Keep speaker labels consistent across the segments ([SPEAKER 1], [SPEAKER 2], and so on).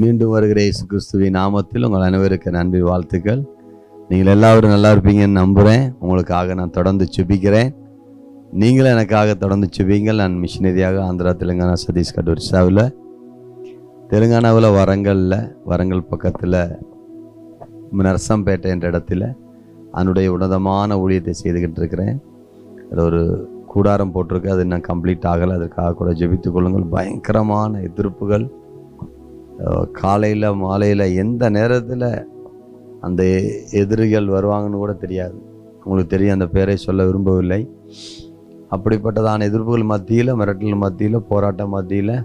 [SPEAKER 1] மீண்டும் வருகிற இயேசு கிறிஸ்துவின் நாமத்தில் உங்கள் அனைவருக்கு நன்றி வாழ்த்துக்கள். நீங்கள் எல்லாரும் நல்லா இருப்பீங்கன்னு நம்புகிறேன் உங்களுக்காக நான் தொடர்ந்து சுபிக்கிறேன் நீங்களும் எனக்காக தொடர்ந்து சுபிங்கள் நான் மிஷினரியாக ஆந்திரா தெலுங்கானா சதீஷ்கட் ஒரிசாவில் தெலுங்கானாவில் வரங்களில் வரங்கள் பக்கத்தில் நரசம்பேட்டை என்ற இடத்துல அதனுடைய உன்னதமான ஊழியத்தை செய்துக்கிட்டு இருக்கிறேன். அது ஒரு கூடாரம் போட்டிருக்கு. அது இன்னும் கம்ப்ளீட் ஆகலை. அதற்காக கூட ஜெபித்துக் கொள்ளுங்கள். பயங்கரமான எதிர்ப்புகள். காலையில் மாலையில் எந்த நேரத்தில் அந்த எதிரிகள் வருவாங்கன்னு கூட தெரியாது. உங்களுக்கு தெரியும் அந்த பேரை சொல்ல விரும்பவில்லை. அப்படிப்பட்டதான எதிர்ப்புகள் மத்தியில் மிரட்டல் மத்தியில் போராட்டம் மத்தியில்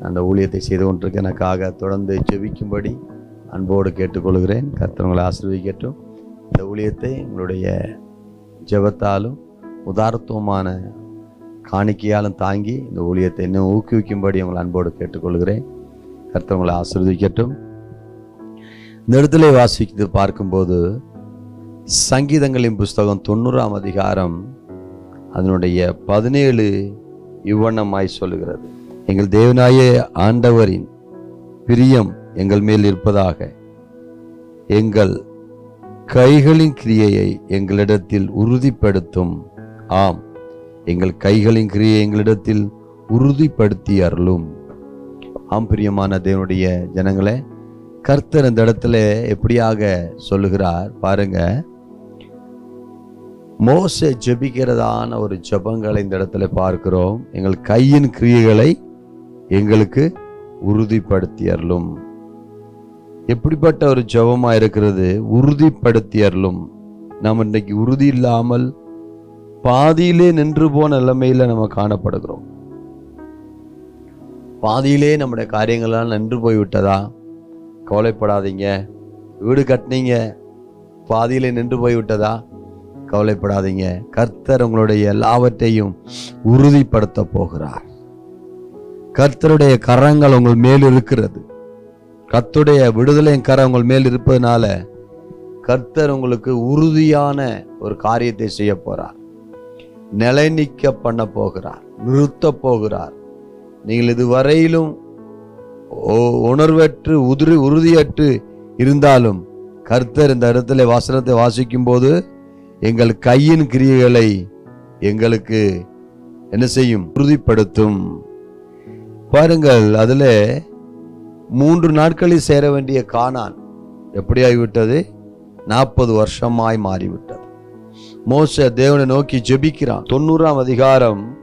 [SPEAKER 1] அந்த ஊழியத்தை செய்து கொண்டிருக்க எனக்காக தொடர்ந்து ஜெபிக்கும்படி அன்போடு கேட்டுக்கொள்கிறேன். கர்த்தவங்களை ஆசிர்வதிக்கட்டும். இந்த ஊழியத்தை உங்களுடைய ஜெபத்தாலும் உதாரத்துவமான காணிக்கையாலும் தாங்கி இந்த ஊழியத்தை இன்னும் ஊக்குவிக்கும்படி உங்களை அன்போடு கேட்டுக்கொள்கிறேன். கர்த்தவங்களை ஆசிர்வதிக்கட்டும். இந்த இடத்துல வாசித்து பார்க்கும்போது சங்கீதங்களின் புஸ்தகம் தொண்ணூறாம் அதிகாரம் அதனுடைய பதினேழு இவ்வண்ணமாய் சொல்லுகிறது. எங்கள் தேவனாய ஆண்டவரின் பிரியம் எங்கள் மேல் இருப்பதாக. எங்கள் கைகளின் கிரியையை எங்களிடத்தில் உறுதிப்படுத்தும். ஆம் எங்கள் கைகளின் கிரியை எங்களிடத்தில் உறுதிப்படுத்தி அருளும். ஆம்பிரியமான தேவனுடைய ஜனங்களே கர்த்தர் இந்த இடத்துல எப்படியாக சொல்லுகிறார் பாருங்க. மோச ஜெபிக்கிறதான ஒரு ஜெபங்களை இந்த இடத்துல பார்க்கிறோம். எங்கள் கையின் கிரியைகளை எங்களுக்கு உறுதிப்படுத்தியருளும். எப்படிப்பட்ட ஒரு ஜெபமா இருக்கிறது? உறுதிப்படுத்தியருளும். நாம் இன்றைக்கு உறுதி இல்லாமல் பாதியிலே நின்று போன நிலைமையில் நம்ம காணப்படுகிறோம். பாதியிலே நம்முடைய காரியங்கள்லாம் நின்று போய்விட்டதா? கவலைப்படாதீங்க. வீடு கட்டினீங்க. பாதியிலே நின்று போய்விட்டதா? கவலைப்படாதீங்க. கர்த்தர் உங்களுடைய எல்லாவற்றையும் உறுதிப்படுத்த போகிறார். கர்த்தருடைய கரங்கள் உங்கள் மேல் இருக்கிறது. கர்த்தருடைய விடுதலையின் கரம் உங்கள் மேல் இருப்பதனால கர்த்தர் உங்களுக்கு உறுதியான ஒரு காரியத்தை செய்ய போறார். நிலைநிக்க பண்ண போகிறார். நிறுத்த போகிறார். நீங்கள் இதுவரையிலும் ஓ- உணர்வற்று உதிரி உறுதியற்று இருந்தாலும் கர்த்தர் இந்த இடத்துல வசனத்தை வாசிக்கும் போது எங்கள் கையின் கிரியைகளை எங்களுக்கு என்ன செய்யும்? உறுதிப்படுத்தும். பாருங்கள் அதில் மூன்று நாட்களில் சேர வேண்டிய காணான் எப்படி ஆகிவிட்டது நாற்பது வருஷமாய் மாறிவிட்டது. மோச தேவனை நோக்கி ஜெபிக்கிறான். தொண்ணூறாம் அதிகாரம்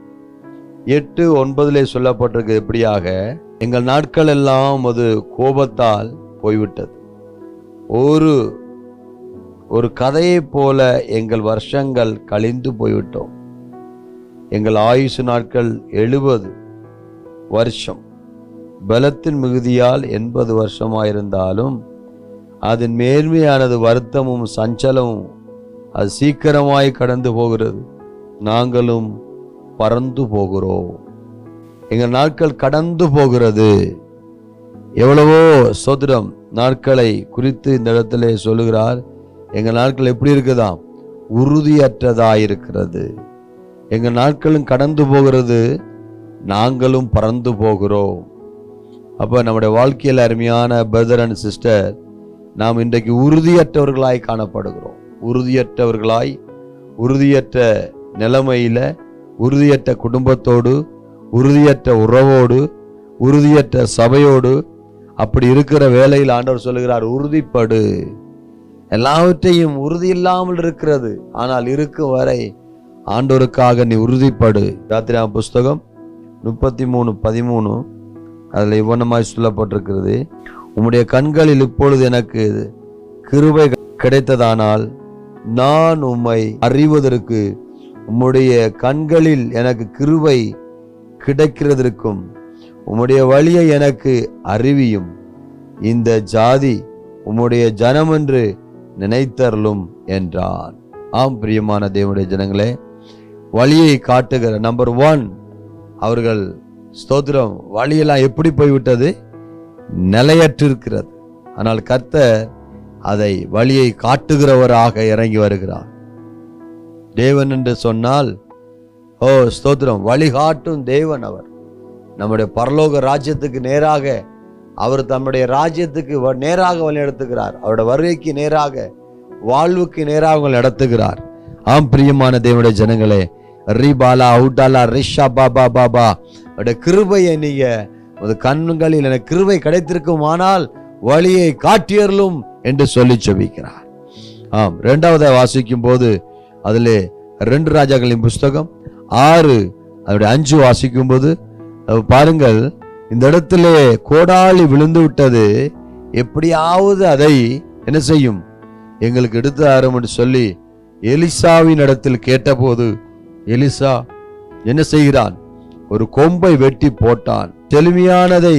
[SPEAKER 1] எட்டு ஒன்பதிலே சொல்லப்பட்டிருக்கு எப்படியாக எங்கள் நாட்கள் எல்லாம் அது கோபத்தால் போய்விட்டது. ஒரு ஒரு கதையைப் போல எங்கள் வருஷங்கள் கழிந்து போய்விட்டோம். எங்கள் ஆயுசு நாட்கள் எழுபது வருஷம். பலத்தின் மிகுதியால் எண்பது வருஷமாயிருந்தாலும் அதன் மேன்மையானது வருத்தமும் சஞ்சலமும் அது சீக்கிரமாய் கடந்து போகிறது. நாங்களும் பறந்து போகிறோம். எங்கள் நாட்கள் கடந்து போகிறது. எவ்வளவோ சோதிடம் நாட்களை குறித்து இந்த இடத்துல சொல்லுகிறார். எங்கள் நாட்கள் எப்படி இருக்குதாம்? உறுதியற்றதாயிருக்கிறது. எங்கள் நாட்களும் கடந்து போகிறது. நாங்களும் பறந்து போகிறோம். அப்போ நம்முடைய வாழ்க்கையில் அருமையான பிரதர் அண்ட் சிஸ்டர் நாம் இன்றைக்கு உறுதியற்றவர்களாய் காணப்படுகிறோம். உறுதியற்றவர்களாய் உறுதியற்ற நிலைமையில் உறுதியற்ற குடும்பத்தோடு உறுதியற்ற உறவோடு உறுதியற்ற சபையோடு அப்படி இருக்கிற வேலையில் ஆண்டவர் சொல்லுகிறார் உறுதிப்படு. எல்லாவற்றையும் உறுதி இல்லாமல் இருக்கிறது. ஆனால் இருக்கும் வரை ஆண்டோருக்காக நீ உறுதிப்படு. ராத்திரா புஸ்தகம் முப்பத்தி மூணு பதிமூணு. அதில் இவ்வனமாய் சொல்லப்பட்டிருக்கிறது உம்முடைய கண்களில் இப்பொழுது எனக்கு கிருபை கிடைத்ததானால் நான் உம்மை அறிவதற்கு உம்முடைய கண்களில் எனக்கு கிருவை கிடைக்கிறதற்கும் உம்முடைய வழியை எனக்கு அறிவியும். இந்த ஜாதி உம்முடைய ஜனம் என்று நினைத்தருளும் என்றான். ஆம் பிரியமான தேவனுடைய ஜனங்களே வழியை காட்டுகிற நம்பர் ஒன் அவர்கள் ஸ்தோத்திரம் வழியெல்லாம் எப்படி போய்விட்டது? நிலையற்றிருக்கிறது. ஆனால் கர்த்தர் அதை வழியை காட்டுகிறவராக இறங்கி வருகிறார். தேவன் என்று சொன்னால் ஓ ஸ்தோத்திரம் வழிகாட்டும் தேவன் அவர். நம்முடைய பரலோக ராஜ்யத்துக்கு நேராக அவர் தம்முடைய ராஜ்யத்துக்கு வ- நேராக வழி நடத்துகிறார். அவருடைய வருகைக்கு நேராக வாழ்வுக்கு நேராக நடத்துகிறார். ஆம் பிரியமான தேவனுடைய ஜனங்களே ரீபாலா அவுட்டாலா ரிஷா பாபா பாபா அவருடைய கிருபையை நீங்க ஒரு கண்களில் எனக்கு கிருபை கிடைத்திருக்கும் ஆனால் வழியை காட்டியறலும் என்று சொல்லி செபிக்கிறார் ஆம் இரண்டாவதை வாசிக்கும் போது அதில் ரெண்டு ராஜாக்களின் புஸ்தகம் ஆறு அதோடைய அஞ்சு வாசிக்கும் போது பாருங்கள் இந்த இடத்திலே கோடாலி விழுந்து விட்டது எப்படியாவது அதை என்ன செய்யும்? எங்களுக்கு எடுத்து ஆரும் என்று சொல்லி எலிசாவின் இடத்தில் கேட்டபோது எலிசா என்ன செய்கிறான்? ஒரு கொம்பை வெட்டி போட்டான். செழுமையானதை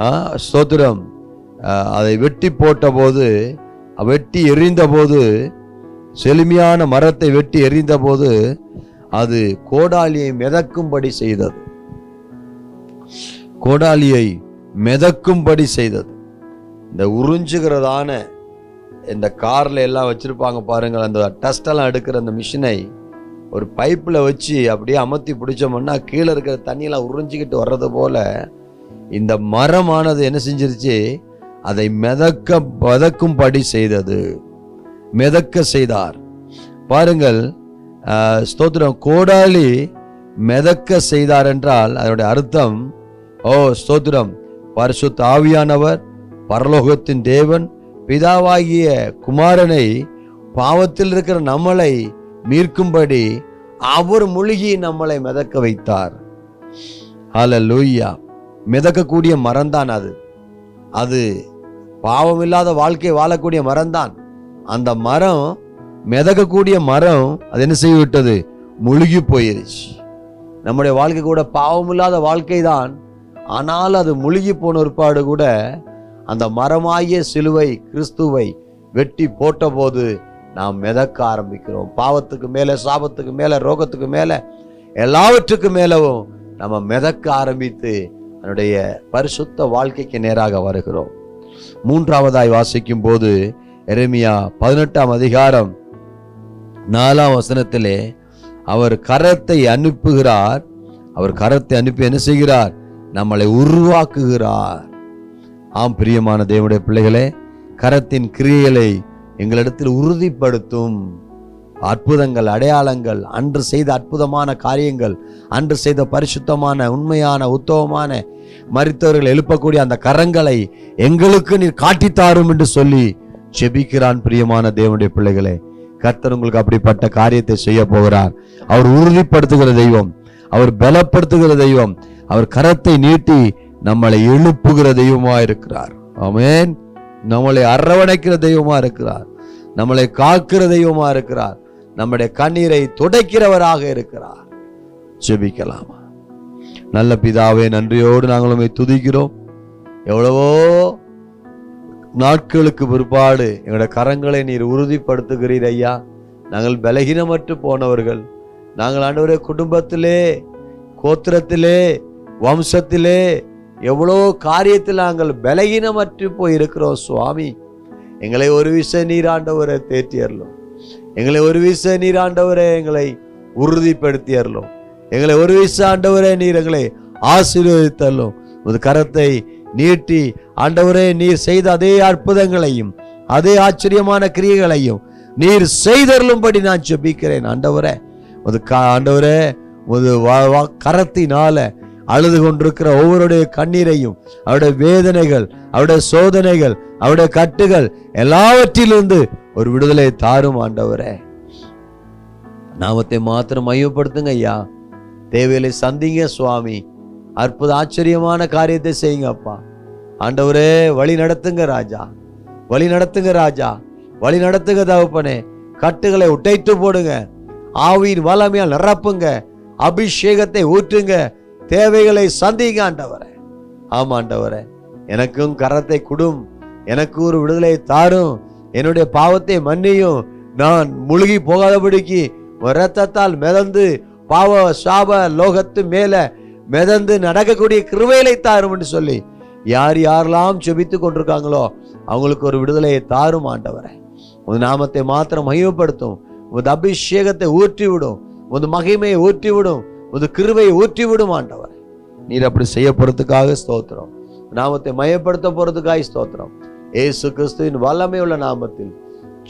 [SPEAKER 1] ஆ, ஸ்தோத்திரம் அதை வெட்டி போட்டபோது வெட்டி எறிந்தபோது செழுமையான மரத்தை வெட்டி எறிந்தபோது அது கோடாலியை மிதக்கும்படி செய்தது. கோடாலியை மிதக்கும்படி செய்தது. இந்த உறிஞ்சுகிறதான இந்த கார்ல எல்லாம் வச்சிருப்பாங்க பாருங்கள் அந்த டஸ்டெல்லாம் எடுக்கிற அந்த மிஷினை ஒரு பைப்பில் வச்சு அப்படியே அமர்த்தி பிடிச்சோம்னா கீழே இருக்கிற தண்ணியெல்லாம் உறிஞ்சிக்கிட்டு வர்றது போல இந்த மரமானது என்ன செஞ்சிருச்சு? அதை மிதக்க மிதக்கும்படி செய்தது. மிதக்க செய்தார். பாருங்கள் ஸ்தோத்திரம். கோடாலி மிதக்க செய்தார் என்றால் அதனுடைய அர்த்தம் ஓ ஸ்தோத்திரம். பரிசுத்த ஆவியானவர் பரலோகத்தின் தேவன் பிதாவாகிய குமாரனை பாவத்தில் இருக்கிற நம்மளை மீட்கும்படி அவர் மூழ்கி நம்மளை மிதக்க வைத்தார். லூயா மிதக்கக்கூடிய மரம்தான் அது. அது பாவம் இல்லாத வாழ்க்கை வாழக்கூடிய மரம்தான். அந்த மரம் மிதக்கக்கூடிய மரம் அது என்ன செய்து விட்டது முழுகி போயிருச்சு. நம்முடைய வாழ்க்கை கூட பாவமில்லாத வாழ்க்கை தான் ஆனால் அது முழுகி போன ஒருபாடு கூட அந்த மரமாகிய சிலுவை கிறிஸ்துவை வெட்டி போட்டபோது நாம் மிதக்க ஆரம்பிக்கிறோம். பாவத்துக்கு மேலே சாபத்துக்கு மேலே ரோகத்துக்கு மேலே எல்லாவற்றுக்கு மேலவும் நம்ம மிதக்க ஆரம்பித்து அதனுடைய பரிசுத்த வாழ்க்கைக்கு நேராக வருகிறோம். மூன்றாவதாய் வாசிக்கும் போது எரேமியா பதினெட்டாம் அதிகாரம் நாலாம் வசனத்திலே அவர் கரத்தை அனுப்புகிறார். அவர் கரத்தை அனுப்பி என்ன செய்கிறார்? நம்மளை உருவாக்குகிறார். ஆம் பிரியமான தேவனுடைய பிள்ளைகளே கரத்தின் கிரியைகளை எங்களிடத்தில் உறுதிப்படுத்தும். அற்புதங்கள் அடையாளங்கள் அன்று செய்த அற்புதமான காரியங்கள் அன்று செய்த பரிசுத்தமான உண்மையான உத்தவமான மறித்தவர்கள் எழுப்பக்கூடிய அந்த கரங்களை எங்களுக்கு நீர் காட்டித்தாரும் என்று சொல்லி ஜெபிக்கிறான் பிரியமான தேவனுடைய பிள்ளைகளே. கர்த்தர் உங்களுக்கு அப்படிப்பட்ட காரியத்தை செய்ய போகிறார். அவர் உறுதிப்படுத்துகிற தெய்வம் அவர் பலப்படுத்துகிற தெய்வம் அவர் கரத்தை நீட்டி நம்மளை எழுப்புகிற தெய்வமா இருக்கிறார். ஆமேன். நம்மளை அரவணைக்கிற தெய்வமா இருக்கிறார். நம்மளை காக்கிற தெய்வமா இருக்கிறார். நம்முடைய கண்ணீரை துடைக்கிறவராக இருக்கிறார். ஜெபிக்கலாமா? நல்ல பிதாவே நன்றியோடு நாங்கள் துதிக்கிறோம். எவ்வளவோ நாட்களுக்கு பிற்பாடு எங்களுடைய கரங்களை நீர் உறுதிப்படுத்துகிறீர் ஐயா. நாங்கள் பலகீனமற்று போனவர்கள். நாங்கள் ஆண்டவரே குடும்பத்திலே கோத்திரத்திலே வம்சத்திலே எவ்வளோ காரியத்தில் நாங்கள் பலகீனமற்று போயிருக்கிறோம் சுவாமி. எங்களை ஒரு விஷ நீராண்டவரை தேற்றியறலும் எங்களை ஒரு விஷ நீராண்டவரை எங்களை உறுதிப்படுத்தியறலும் எங்களை ஒரு விஷ ஆண்டவரே நீர் எங்களை ஆசீர்வதித்தரலும். ஒரு கரத்தை நீட்டி ஆண்டவரே நீர் செய்த அதே அற்புதங்களையும் அதே ஆச்சரியமான கிரியைகளையும் நீர் செய்தருளும்படி நான் ஜெபிக்கிறேன். ஆண்டவரே ஒரு கா ஆண்டவரே ஒரு வா- வா- கரத்தினால அழுது கொண்டிருக்கிற ஒவ்வொருடைய கண்ணீரையும் அவருடைய வேதனைகள் அவருடைய சோதனைகள் அவருடைய கட்டுகள் எல்லாவற்றிலிருந்து ஒரு விடுதலை தாரும் ஆண்டவரே. நாமத்தை மாத்திரம் மையப்படுத்துங்க ஐயா. தேவையில்லை சந்திங்க சுவாமி. அற்புத ஆச்சரியமான காரியத்தை செய்யுங்க அப்பா. ஆண்டவரே வழி நடத்துங்க ராஜா. வழி நடத்துங்க ராஜா. வழி நடத்துங்க தகப்பனே. கட்டுகளை உடைத்து போடுங்க. ஆவியின் வளமையால் நிரப்புங்க. அபிஷேகத்தை ஊற்றுங்க. தேவைகளை சந்திங்க ஆண்டவரே. ஆமா ஆண்டவரே. எனக்கும் கரத்தை கொடும். எனக்கு ஒரு விடுதலை தாரும். என்னுடைய பாவத்தை மன்னியும். நான் முழுகி போகாதபடிக்கு ரத்தத்தால் மிதந்து பாவ சாப லோகத்து மேல மிதந்து நடக்கக்கூடிய கிருவைகளை தாரும் என்று சொல்லி யார் யாரெல்லாம் செபித்து கொண்டிருக்காங்களோ அவங்களுக்கு ஒரு விடுதலையை தாரும் ஆண்டவரை. உன் நாமத்தை மாத்திரம் மையப்படுத்தும் உன் அபிஷேகத்தை ஊற்றி விடும் உன் மகிமையை ஊற்றி விடும் உன் கிருவையை ஊற்றி விடும் ஆண்டவர். நீர் அப்படி செய்ய போறதுக்காக ஸ்தோத்திரம். நாமத்தை மயப்படுத்த போறதுக்காக ஸ்தோத்திரம். ஏசு கிறிஸ்துவின் வல்லமை உள்ள நாமத்தில்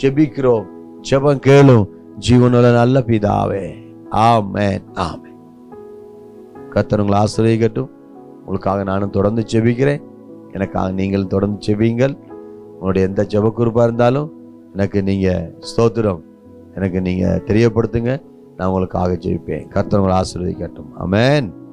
[SPEAKER 1] செபிக்கிறோம் செபம் கேளும். ஜீவனுள்ள நல்ல பிதாவே. ஆமேன். ஆமே கத்தனுங்களை உங்களை ஆசிரியக்கட்டும் உங்களுக்காக நானும் தொடர்ந்து ஜெபிக்கிறேன். எனக்காக நீங்களும் தொடர்ந்து ஜெபியுங்கள். உங்களுடைய எந்த ஜெப இருந்தாலும் எனக்கு நீங்கள் ஸ்தோத்திரம். எனக்கு நீங்கள் தெரியப்படுத்துங்க. நான் உங்களுக்காக ஜெபிப்பேன். கர்த்தவங்களை உங்களை ஆசீர்வதிக்கட்டும். அமேன்